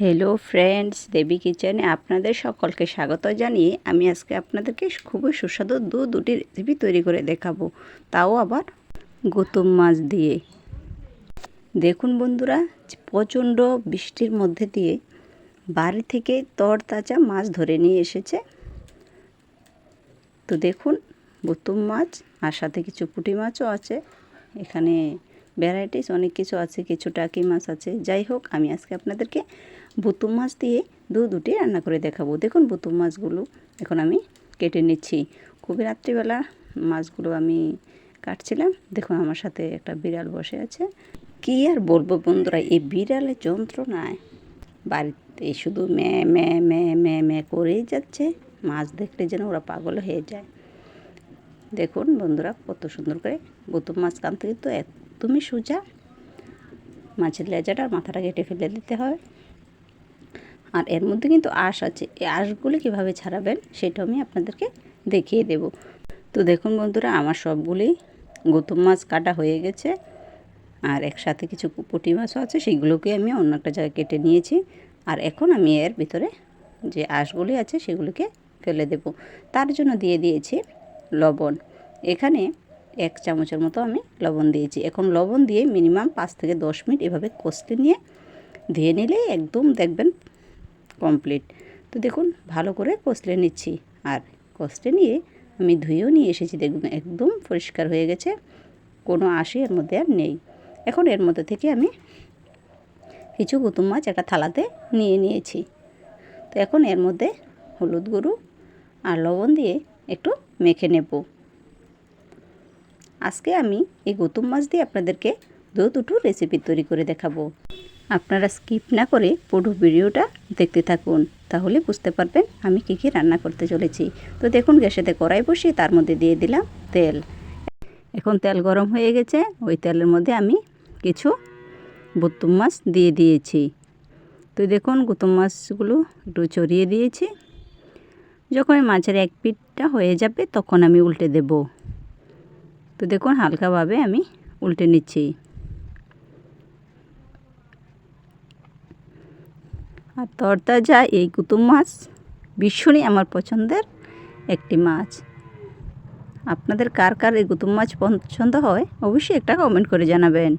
Hello friends দেবী কিচেনে আপনাদের সকলকে স্বাগত জানিয়ে আমি আজকে আপনাদেরকে খুবই সুস্বাদু দু দুটি রেসিপি তৈরি করে দেখাবো। তাও আবার গৌতম মাছ দিয়ে। দেখুন বন্ধুরা, প্রচণ্ড বৃষ্টির মধ্যে দিয়ে বাড়ি থেকে তরতাজা মাছ ধরে নিয়ে এসেছে। তো দেখুন, গৌতম মাছ আর সাথে কিছু পুঁটি মাছও আছে। এখানে ভ্যারাইটিস, অনেক কিছু আছে, কিছু টাকি মাছ আছে। যাই হোক, আমি আজকে আপনাদেরকে বুতুম মাছ দিয়ে দু দুটি রান্না করে দেখাবো। দেখুন বুতুম মাছগুলো এখন আমি কেটে নিচ্ছি। খুবই রাত্রিবেলা মাছগুলো আমি কাটছিলাম। দেখুন আমার সাথে একটা বিড়াল বসে আছে। কি আর বলব বন্ধুরা, এই বিড়ালের যন্ত্রণায় বাড়িতে শুধু ম্যা ম্যা ম্যা ম্যা ম্যা করেই যাচ্ছে। মাছ দেখলে যেন ওরা পাগল হয়ে যায়। দেখুন বন্ধুরা, কত সুন্দর করে বুতুম মাছ কানতে কিন্তু একদমই সোজা। মাছের লেজাটা মাথাটা কেটে ফেলে দিতে হয়। আর এর মধ্যে কিন্তু আঁশ আছে। এই আঁশগুলি কীভাবে ছাড়াবেন সেটা আমি আপনাদেরকে দেখিয়ে দেব। তো দেখুন বন্ধুরা, আমার সবগুলি গৌতম মাছ কাটা হয়ে গেছে। আর একসাথে কিছু পুঁটি মাছও আছে সেইগুলোকে আমি অন্য একটা জায়গায় কেটে নিয়েছি। আর এখন আমি এর ভিতরে যে আঁশগুলি আছে, সেগুলোকে ফেলে দেব। তার জন্য দিয়ে দিয়েছি লবণ। এখানে এক চামচের মতো আমি লবণ দিয়েছি। এখন লবণ দিয়ে মিনিমাম পাঁচ থেকে দশ মিনিট এভাবে কষতে নিয়ে ধুয়ে নিলে একদম দেখবেন কমপ্লিট তো দেখুন, ভালো করে কষলে নিচ্ছি। আর কষলে নিয়ে আমি ধুয়েও নিয়ে এসেছি, দেখুন একদম পরিষ্কার হয়ে গেছে। কোনো আশি এর মধ্যে আর নেই। এখন এর মধ্যে থেকে আমি কিছু গুতুম মাছ একটা থালাতে নিয়ে নিয়েছি। তো এখন এর মধ্যে হলুদ গুঁড়ো আর লবণ দিয়ে একটু মেখে নেব। আজকে আমি এই গৌতম মাছ দিয়ে আপনাদেরকে দু দুটো রেসিপি তৈরি করে দেখাবো। আপনারা স্কিপ না করে পুরো ভিডিওটা দেখতে থাকুন, তাহলে বুঝতে পারবেন আমি কী কী রান্না করতে চলেছি। তো দেখুন গ্যাসেতে কড়াই বসিয়ে তার মধ্যে দিয়ে দিলাম তেল। এখন তেল গরম হয়ে গেছে, ওই তেলের মধ্যে আমি কিছু বুতুম মাছ দিয়ে দিয়েছি। তো দেখুন, গুতুম মাছগুলো একটু চড়িয়ে দিয়েছি। যখন মাছের এক পিঠটা হয়ে যাবে, তখন আমি উল্টে দেব। তো দেখুন, হালকাভাবে আমি উল্টে নিচ্ছি। আর তরতা তরতাজা এই কুতুম মাছ ভীষণই আমার পছন্দের একটি মাছ। আপনাদের কার কার এই কুতুম মাছ পছন্দ হয়, অবশ্যই একটা কমেন্ট করে জানাবেন।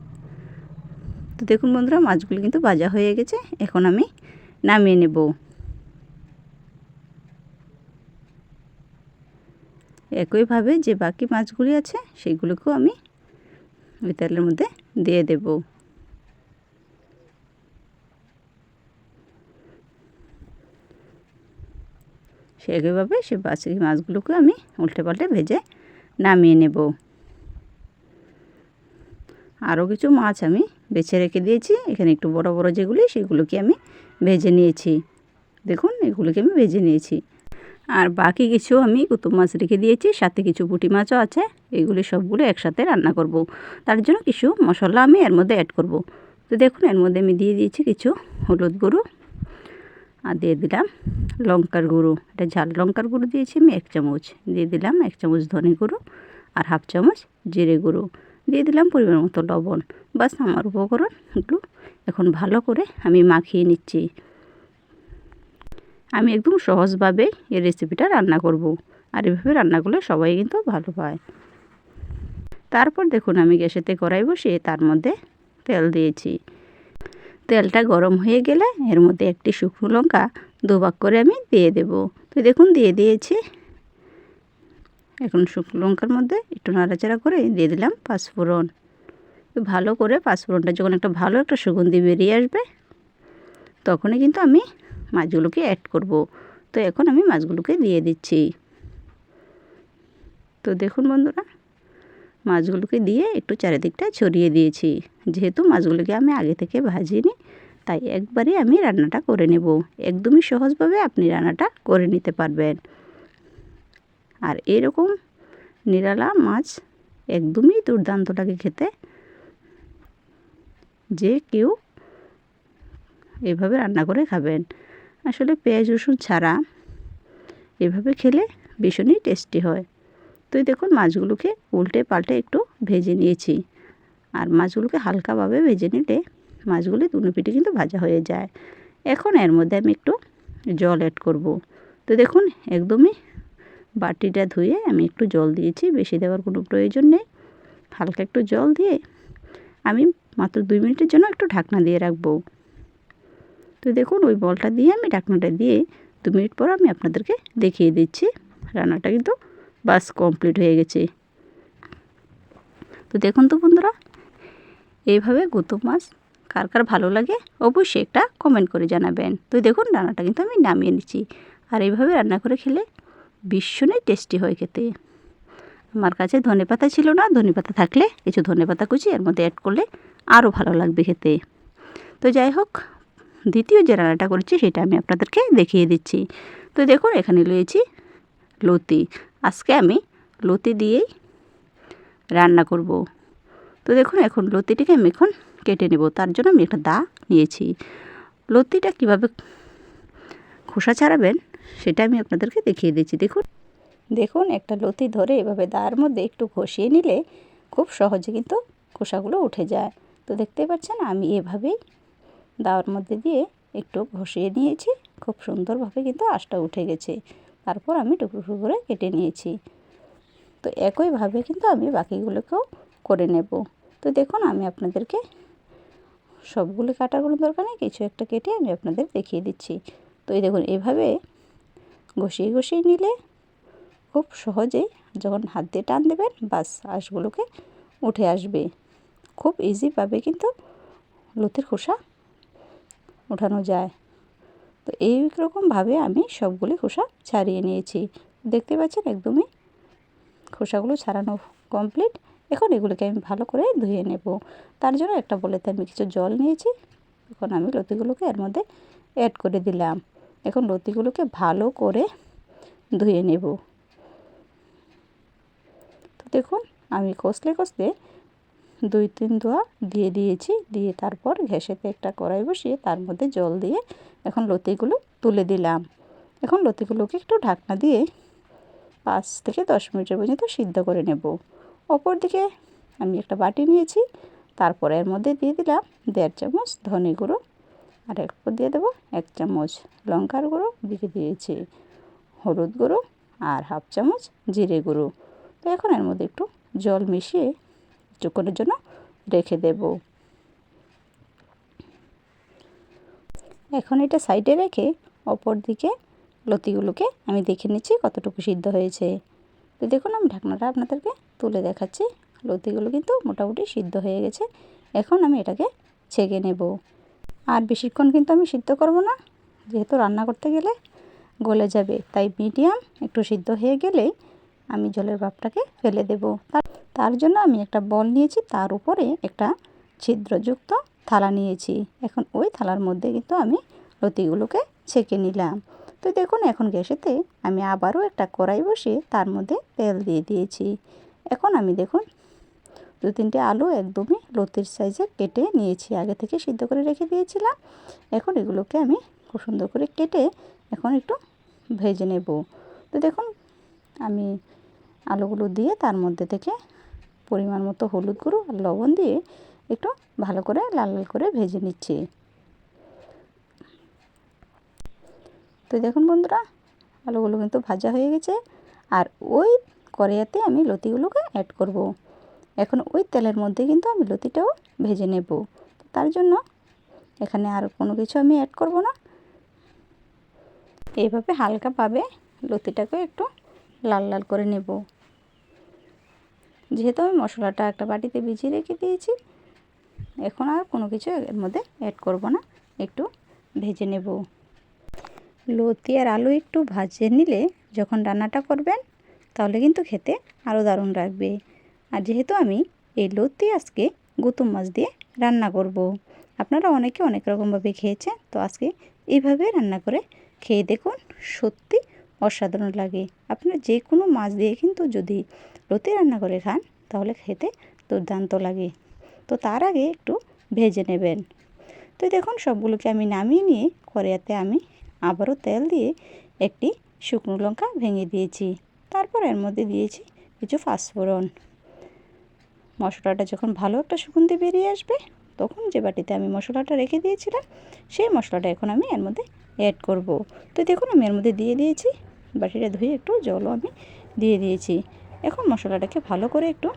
তো দেখুন বন্ধুরা, মাছগুলো কিন্তু ভাজা হয়ে গেছে, এখন আমি নামিয়ে নেব। একইভাবে যে বাকি মাছগুলি আছে, সেগুলোকেও আমি ওই তেলের মধ্যে দিয়ে দেবো। সে একইভাবে সে বাকি মাছগুলোকে আমি উল্টে পাল্টে ভেজে নামিয়ে নেব। আরও কিছু মাছ আমি বেছে রেখে দিয়েছি। এখানে একটু বড় বড় যেগুলি, সেগুলোকে আমি ভেজে নিয়েছি। দেখুন, এগুলোকে আমি ভেজে নিয়েছি। আর বাকি কিছু আমি কুতুব মাছ রেখে দিয়েছি, সাথে কিছু পুঁটি মাছও আছে, এগুলি সবগুলো একসাথে রান্না করব। তার জন্য কিছু মশলা আমি এর মধ্যে অ্যাড করব। তো দেখুন, এর মধ্যে আমি দিয়ে দিয়েছি কিছু হলুদ গুঁড়ো, আর দিয়ে দিলাম লঙ্কার গুঁড়ো। এটা ঝাল লঙ্কার গুঁড়ো দিয়েছি আমি, এক চামচ। দিয়ে দিলাম এক চামচ ধনে গুঁড়ো আর হাফ চামচ জিরে গুঁড়ো। দিয়ে দিলাম পরিমাণ মতো লবণ। বাস আমার উপকরণ উপকরণগুলো এখন ভালো করে আমি মাখিয়ে নিচ্ছি। আমি একদম সহজভাবে এই রেসিপিটা রান্না করব। আর এভাবে রান্না করলে সবাই কিন্তু ভালো পায়। তারপর দেখুন, আমি গ্যাসেতে কড়াই বসিয়ে তার মধ্যে তেল দিয়েছি। তেলটা গরম হয়ে গেলে এর মধ্যে একটি শুকনো লঙ্কা দুভাগ করে আমি দিয়ে দেব। তো দেখুন, দিয়ে দিয়েছি। এখন শুকনো লঙ্কার মধ্যে একটু নাড়াচাড়া করে দিয়ে দিলাম পাঁচফোড়ন। ভালো করে পাঁচফোড়নটা যখন একটা ভালো একটা সুগন্ধি বেরিয়ে আসবে, তখনই কিন্তু আমি মাছগুলোকে অ্যাড করব। তো এখন আমি মাছগুলোকে দিয়ে দিচ্ছি। তো দেখুন বন্ধুরা, মাছগুলোকে দিয়ে একটু চারিদিকটা ছড়িয়ে দিয়েছি। যেহেতু মাছগুলোকে আমি আগে থেকে ভাজিনি, তাই একবারে আমি রান্নাটা করে নেব। একদমই সহজভাবে আপনি রান্নাটা করে নিতে পারবেন। আর এরকম নিরালা মাছ একদমই দুর্দান্ত লাগে খেতে যে কেউ এভাবে রান্না করে খাবেন। আসলে পেঁয়াজ, রসুন ছাড়া এভাবে খেলে ভীষণই টেস্টি হয়। তো দেখুন মাছগুলোকে উল্টে পাল্টে একটু ভেজে নিয়েছি। আর মাছগুলোকে হালকাভাবে ভেজে নিলে মাছগুলি দুনো পিঠে কিন্তু ভাজা হয়ে যায়। এখন এর মধ্যে আমি একটু জল অ্যাড করব। তো দেখুন একদমই বাটিটা ধুয়ে আমি একটু জল দিয়েছি, বেশি দেওয়ার কোনো প্রয়োজন নেই। হালকা একটু জল দিয়ে আমি মাত্র দুই মিনিটের জন্য একটু ঢাকনা দিয়ে রাখব। তো দেখুন, ওই বলটা দিয়ে আমি ঢাকনাটা দিয়ে দু মিনিট পর আমি আপনাদেরকে দেখিয়ে দিচ্ছি। রান্নাটা কিন্তু বাস কমপ্লিট হয়ে গেছে। তো দেখুন তো বন্ধুরা, এইভাবে গুতুম মাছ কার কার ভালো লাগে অবশ্যই একটা কমেন্ট করে জানাবেন। তো দেখুন, রান্নাটা কিন্তু আমি নামিয়ে নিচ্ছি। আর এইভাবে রান্না করে খেলে ভীষণই টেস্টি হয় খেতে। আমার কাছে ধনে পাতা ছিল না, ধনে পাতা থাকলে কিছু ধনে পাতা কুচি এর মধ্যে অ্যাড করলে আরও ভালো লাগবে খেতে। তো যাই হোক দ্বিতীয় যে রান্নাটা করেছি সেটা আমি আপনাদেরকে দেখিয়ে দিচ্ছি। তো দেখুন, এখানে রয়েছি লতি। আজকে আমি লতি দিয়েই রান্না করব। তো দেখুন, এখন লতিটিকে আমি এখন কেটে নেব। তার জন্য আমি একটা দা নিয়েছি। লতিটা কীভাবে খোসা ছাড়াবেন সেটা আমি আপনাদেরকে দেখিয়ে দিচ্ছি। দেখুন দেখুন, একটা লতি ধরে এভাবে দার মধ্যে একটু ঘষিয়ে নিলে খুব সহজে কিন্তু খোসাগুলো উঠে যায়। তো দেখতে পাচ্ছেন, আমি এভাবেই দাওয়ার মধ্যে দিয়ে একটু ঘষিয়ে নিয়েছি খুব সুন্দরভাবে কিন্তু আঁশটা উঠে গেছে। তারপর আমি টুকরো টুকরো করে কেটে নিয়েছি। তো একইভাবে কিন্তু আমি বাকিগুলোকেও করে নেব। তো দেখুন, আমি আপনাদেরকে সবগুলো কাটার কোনো দরকার নেই, কিছু একটা কেটে আমি আপনাদের দেখিয়ে দিচ্ছি। তো এই দেখুন, এভাবে ঘষিয়ে ঘষিয়ে নিলে খুব সহজেই যখন হাত দিয়ে টান দেবেন, বাস আঁশগুলোকে উঠে আসবে। খুব ইজিভাবে কিন্তু লতির খোসা ওঠানো যায়। তো এই রকমভাবে আমি সবগুলি খোসা ছাড়িয়ে নিয়েছি। দেখতে পাচ্ছেন একদমই খোসাগুলো ছাড়ানো কমপ্লিট এখন এগুলোকে আমি ভালো করে ধুয়ে নেব। তার জন্য একটা বলেতে আমি কিছু জল নিয়েছি। এখন আমি লতিগুলোকে এর মধ্যে অ্যাড করে দিলাম। এখন লতিগুলোকে ভালো করে ধুয়ে নেব। তো দেখুন, আমি কষলে কষলে দুই, তিন ধোয়া দিয়ে দিয়েছি। দিয়ে তারপর ঘ্যাসেতে একটা কড়াই বসিয়ে তার মধ্যে জল দিয়ে এখন লতিগুলো তুলে দিলাম। এখন লতিগুলোকে একটু ঢাকনা দিয়ে পাঁচ থেকে দশ মিনিটের পর্যন্ত সিদ্ধ করে নেব। অপর দিকে আমি একটা বাটি নিয়েছি, তারপর এর মধ্যে দিয়ে দিলাম দেড় চামচ ধনে গুঁড়ো আর এরপর দিয়ে দেবো এক চামচ লঙ্কার গুঁড়ো, দিয়ে দিয়েছি হলুদ গুঁড়ো আর হাফ চামচ জিরে গুঁড়ো। তো এখন এর মধ্যে একটু জল মিশিয়ে কিছুক্ষণের জন্য রেখে দেব। এখন এটা সাইডে রেখে অপর দিকে লতিগুলোকে আমি দেখে নিচ্ছি কতটুকু সিদ্ধ হয়েছে। তো দেখুন, আমি ঢাকনাটা আপনাদেরকে তুলে দেখাচ্ছি। লতিগুলো কিন্তু মোটামুটি সিদ্ধ হয়ে গেছে। এখন আমি এটাকে ছেঁকে নেব। আর বেশিক্ষণ কিন্তু আমি সিদ্ধ করব না। যেহেতু রান্না করতে গেলে গলে যাবে, তাই মিডিয়াম একটু সিদ্ধ হয়ে গেলেই আমি জলের ভাপটাকে ফেলে দেব। তার তার জন্য আমি একটা বল নিয়েছি, তার উপরে একটা ছিদ্রযুক্ত থালা নিয়েছি। এখন ওই থালার মধ্যে কিন্তু আমি লতিগুলোকে ছেঁকে নিলাম। তো দেখুন, এখন গ্যাসেতে আমি আবারও একটা কড়াই বসিয়ে তার মধ্যে তেল দিয়ে দিয়েছি। এখন আমি দেখুন দু তিনটে আলু একদমই লতির সাইজে কেটে নিয়েছি। আগে থেকে সিদ্ধ করে রেখে দিয়েছিলাম। এখন এগুলোকে আমি খুব সুন্দর করে কেটে এখন একটু ভেজে নেব। তো দেখুন, আমি আলুগুলো দিয়ে তার মধ্যে থেকে পরিমাণ মতো হলুদ গুঁড়ো আর লবণ দিয়ে একটু ভালো করে লাল লাল করে ভেজে নিচ্ছি। তো দেখুন বন্ধুরা, আলুগুলো কিন্তু ভাজা হয়ে গেছে আর ওই কড়াইয়াতে আমি লতিগুলোকে অ্যাড করব। এখন ওই তেলের মধ্যে কিন্তু আমি লতিটাও ভেজে নেব। তার জন্য এখানে আর কোনো কিছু আমি অ্যাড করব না। এইভাবে হালকাভাবে লতিটাকে একটু লাল লাল করে নেব। যেহেতু আমি মশলাটা একটা বাটিতে ভিজিয়ে রেখে দিয়েছি, এখন আর কোনো কিছু এর মধ্যে অ্যাড করব না, একটু ভেজে নেব লতি আর আলু একটু ভাজে নিলে যখন রান্নাটা করবেন, তাহলে কিন্তু খেতে আরও দারুণ লাগবে আর যেহেতু আমি এই লতি আজকে গুতুম মাছ দিয়ে রান্না করব। আপনারা অনেকে অনেক রকমভাবে খেয়েছেন, তো আজকে এইভাবে রান্না করে খেয়ে দেখুন সত্যি অসাধারণ লাগে। আপনারা যে কোনো মাছ দিয়ে কিন্তু যদি লতি রান্না করে খান, তাহলে খেতে দুর্দান্ত লাগে। তো তার আগে একটু ভেজে নেবেন। তো দেখুন, সবগুলোকে আমি নামিয়ে নিয়ে কড়াইতে আমি আবারও তেল দিয়ে একটি শুকনো লঙ্কা ভেঙে দিয়েছি। তারপর এর মধ্যে দিয়েছি কিছু ফাঁসফোড়ন মশলাটা যখন ভালো একটা সুগন্ধি বেরিয়ে আসবে, তখন যে বাটিতে আমি মশলাটা রেখে দিয়েছিলাম, সেই মশলাটা এখন আমি এর মধ্যে অ্যাড করব। তো দেখুন, আমি এর মধ্যে দিয়ে দিয়েছি বাটিটা ধুয়ে একটু জলও আমি দিয়ে দিয়েছি। এখন মশলাটাকে ভালো করে একটু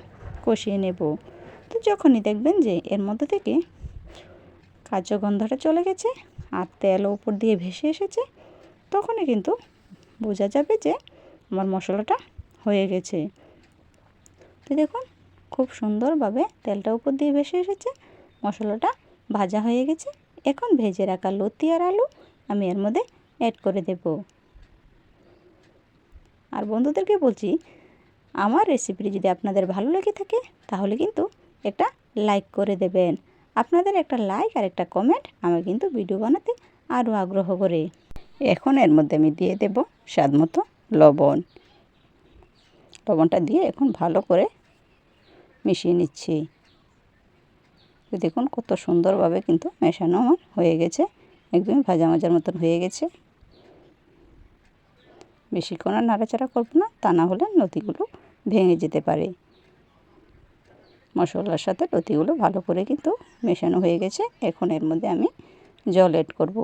কষিয়ে নেব। তো যখনই দেখবেন যে এর মধ্যে থেকে কাঁচা গন্ধটা চলে গেছে আর তেলও উপর দিয়ে ভেসে এসেছে, তখনই কিন্তু বোঝা যাবে যে আমার মশলাটা হয়ে গেছে। তো দেখুন, খুব সুন্দরভাবে তেলটা উপর দিয়ে ভেসে এসেছে, মশলাটা ভাজা হয়ে গেছে। এখন ভেজে রাখা লতি আর আলু আমি এর মধ্যে অ্যাড করে দেব। আর বন্ধুদেরকে বলছি, আমার রেসিপিটি যদি আপনাদের ভালো লেগে থাকে, তাহলে কিন্তু একটা লাইক করে দেবেন। আপনাদের একটা লাইক আর একটা কমেন্ট আমার কিন্তু ভিডিও বানাতে আরও আগ্রহ করে। এখন এর মধ্যে আমি দিয়ে দেব স্বাদ মতো লবণ। লবণটা দিয়ে এখন ভালো করে মিশিয়ে নিচ্ছি। দেখুন কত সুন্দরভাবে কিন্তু মেশানো আমার হয়ে গেছে। একদমই ভাজা মাজার মতন হয়ে গেছে। বেশিক্ষণ আর নাড়াচাড়া করব না, তা না হলে নতিগুলো ভেঙে যেতে পারে। মশলার সাথে লতিগুলো ভালো করে কিন্তু মেশানো হয়ে গেছে, এখন এর মধ্যে আমি জল এড করব।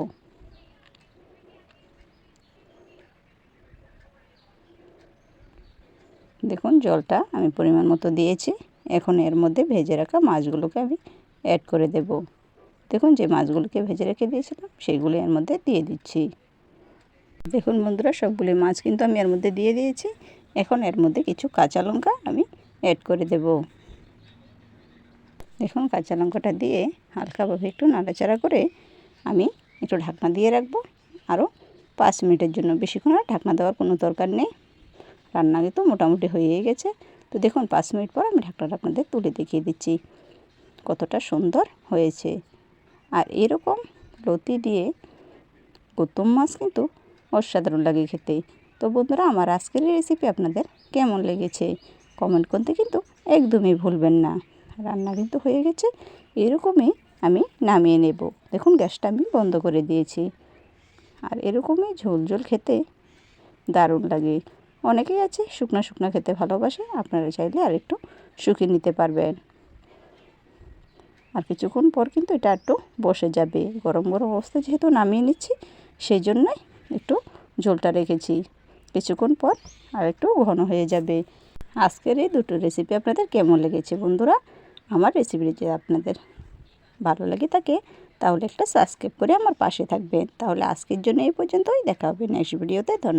দেখুন, জলটা আমি পরিমাণ মতো দিয়েছি, এখন এর মধ্যে ভেজে রাখা মাছগুলোকে আমি অ্যাড করে দেব। দেখুন, যে মাছগুলোকে ভেজে রেখে দিয়েছিলাম সেইগুলো এর মধ্যে দিয়ে দিচ্ছি। দেখুন বন্ধুরা সবগুলি মাছ কিন্তু আমি এর মধ্যে দিয়ে দিয়েছি। এখন এর মধ্যে কিছু কাঁচা লঙ্কা আমি অ্যাড করে দেব। দেখুন, কাঁচা লঙ্কাটা দিয়ে হালকাভাবে একটু নাড়াচাড়া করে আমি একটু ঢাকনা দিয়ে রাখব। আরও পাঁচ মিনিটের জন্য বেশিক্ষণ আর ঢাকনা দেওয়ার কোনো দরকার নেই। রান্না কিন্তু মোটামুটি হয়েই গেছে। তো দেখুন, পাঁচ মিনিট পর আমি ঢাকনাটা আপনাদের তুলে দেখিয়ে দিচ্ছি কতটা সুন্দর হয়েছে। আর এরকম লতি দিয়ে গৌতম মাছ কিন্তু অসাধারণ লাগে খেতে। তো বন্ধুরা, আমার আজকের রেসিপি আপনাদের কেমন লেগেছে? কমেন্ট করতে কিন্তু একদমই ভুলবেন না। রান্না কিন্তু হয়ে গেছে, এরকমই আমি নামিয়ে নেব। দেখুন, গ্যাসটা আমি বন্ধ করে দিয়েছি। আর এরকমই ঝোল ঝোল খেতে দারুণ লাগে। অনেকেই আছে শুকনো শুকনো খেতে ভালোবাসে, আপনারা চাইলে আর একটু শুকিয়ে নিতে পারবেন। আর কিছুক্ষণ পর কিন্তু এটা একটু বসে যাবে। গরম গরম অবস্থায় যেহেতু নামিয়ে নিচ্ছি, সেই জন্যই একটু ঝোলটা রেখেছি। কিছুক্ষণ পর আর একটু ঘন হয়ে যাবে। আজকের এই দুটো রেসিপি আপনাদের কেমন লেগেছে বন্ধুরা? আমার রেসিপি যদি আপনাদের ভালো লাগে থাকে, তাহলে একটা সাবস্ক্রাইব করে আমার পাশে থাকবেন। তাহলে আজকের জন্য এই পর্যন্তই। দেখা হবে নেক্সট ভিডিওতে ধন্যবাদ।